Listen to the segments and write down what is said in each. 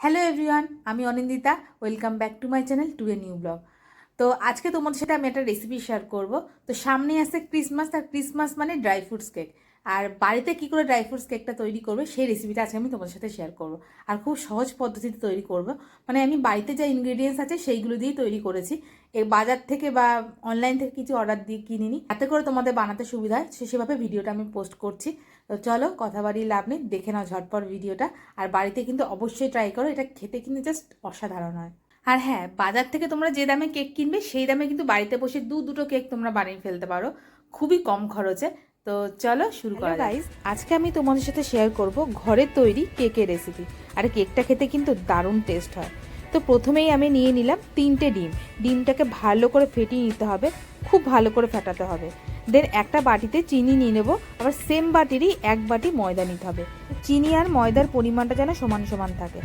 Hello everyone আমি Anindita welcome back to my channel to a new blog তো আজকে তোমাদের সাথে আমি একটা রেসিপি শেয়ার করব। তো সামনে আসছে ক্রিসমাস আর ক্রিসমাস মানে ড্রাই ফ্রুটস কেক আর বাড়িতে কী করে ড্রাই ফ্রুটস কেকটা তৈরি করবে, সেই রেসিপিটা আজকে আমি তোমাদের সাথে শেয়ার করব। আর খুব সহজ পদ্ধতিতে তৈরি করব। মানে আমি বাড়িতে যা ইনগ্রেডিয়েন্টস আছে, সেইগুলো দিয়েই তৈরি করেছি। এই বাজার থেকে বা অনলাইন থেকে কিছু অর্ডার দিয়ে কিনিনি এতে করে তোমাদের বানাতে সুবিধা হয়। সেভাবে ভিডিওটা আমি পোস্ট করছি। তো চলো কথা বাড়িয়ে লাভ নেই। দেখে নাও ঝটপট ভিডিওটা। আর বাড়িতে কিন্তু অবশ্যই ট্রাই করো। এটা খেতে কিন্তু জাস্ট অসাধারণ হয়। আর হ্যাঁ বাজার থেকে তোমরা যে দামে কেক কিনবে সেই দামে কিন্তু বাড়িতে বসে দু দুটো কেক তোমরা বানিয়ে ফেলতে পারো। খুবই কম খরচে। তো চলো শুরু করা গাইজ আজকে আমি তোমাদের সাথে শেয়ার করব ঘরে তৈরি কেকের রেসিপি আর কেকটা খেতে কিন্তু দারুণ টেস্ট হয়। তো প্রথমেই আমি নিয়ে নিলাম তিনটে ডিম। ডিমটাকে ভালো করে ফেটিয়ে নিতে হবে খুব ভালো করে ফেটাতে হবে। দেন একটা বাটিতে চিনি নিয়ে নেব আবার সেম বাটিরই এক বাটি ময়দা নিতে হবে। চিনি আর ময়দার পরিমাণটা যেন সমান সমান থাকে।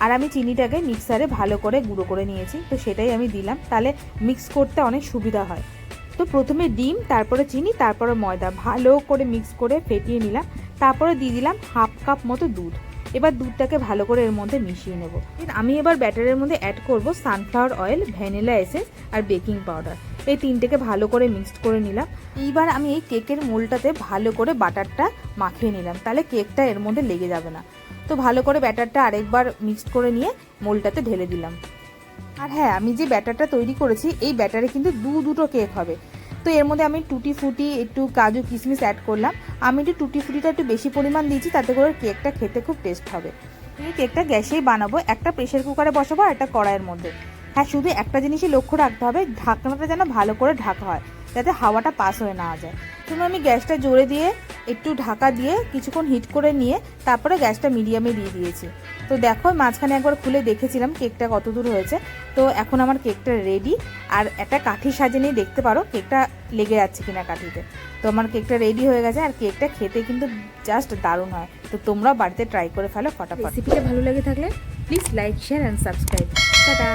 আর আমি চিনিটাকে মিক্সারে ভালো করে গুঁড়ো করে নিয়েছি, তো সেটাই আমি দিলাম। তাহলে মিক্স করতে অনেক সুবিধা হয়। তো প্রথমে ডিম, তারপরে চিনি, তারপরে ময়দা, ভালো করে মিক্স করে ফেটিয়ে নিলাম। তারপরে দিয়ে দিলাম হাফ কাপ মতো দুধ। এবার দুধটাকে ভালো করে এর মধ্যে মিশিয়ে নেব। আমি এবার ব্যাটারের মধ্যে অ্যাড করব সানফ্লাওয়ার অয়েল ভ্যানিলা এসেন্স আর বেকিং পাউডার এই তিনটেকে ভালো করে মিক্সড করে নিলাম। এইবার আমি এই কেকের মোলটাতে ভালো করে বাটারটা মাখিয়ে নিলাম। তাহলে কেকটা এর মধ্যে লেগে যাবে না। তো ভালো করে ব্যাটারটা আরেকবার মিক্সড করে নিয়ে মোলটাতে ঢেলে দিলাম। আর হ্যাঁ আমি যে ব্যাটারটা তৈরি করেছি, এই ব্যাটারে কিন্তু দু দুটো কেক হবে। তো এর মধ্যে আমি টুটি ফুটি, একটু কাজু কিশমিশ অ্যাড করলাম। আমি একটু টুটি ফুটিটা একটু বেশি পরিমাণ দিয়েছি, তাতে করে কেকটা খেতে খুব টেস্ট হবে। এই কেকটা গ্যাসেই বানাবো, একটা প্রেশার কুকারে বসাবো আর একটা কড়াইয়ের মধ্যে। হ্যাঁ শুধু একটা জিনিসই লক্ষ্য রাখতে হবে, ঢাকনাটা যেন ভালো করে ঢাকা হয়, যাতে হাওয়াটা পাস হয়ে না যায়। তুমি আমি গ্যাসটা জোরে দিয়ে একটু ঢাকা দিয়ে কিছুক্ষণ হিট করে নিয়ে তারপরে গ্যাসটা মিডিয়ামে দিয়ে দিয়েছি। তো দেখো, মাঝখানে একবার খুলে দেখেছিলাম কেকটা কত দূর হয়েছে। তো এখন আমার কেকটা রেডি আর একটা কাঠি সাজে নিয়ে দেখতে পারো, কেকটা লেগে যাচ্ছে কিনা কাঠিতে। তো আমার কেকটা রেডি হয়ে গেছে আর কেকটা খেতে কিন্তু জাস্ট দারুণ হয়। তো তোমরা বাড়িতে ট্রাই করে ফেলো, ফটাফট। রেসিপিটা ভালো লেগে থাকলে please like share and subscribe tata.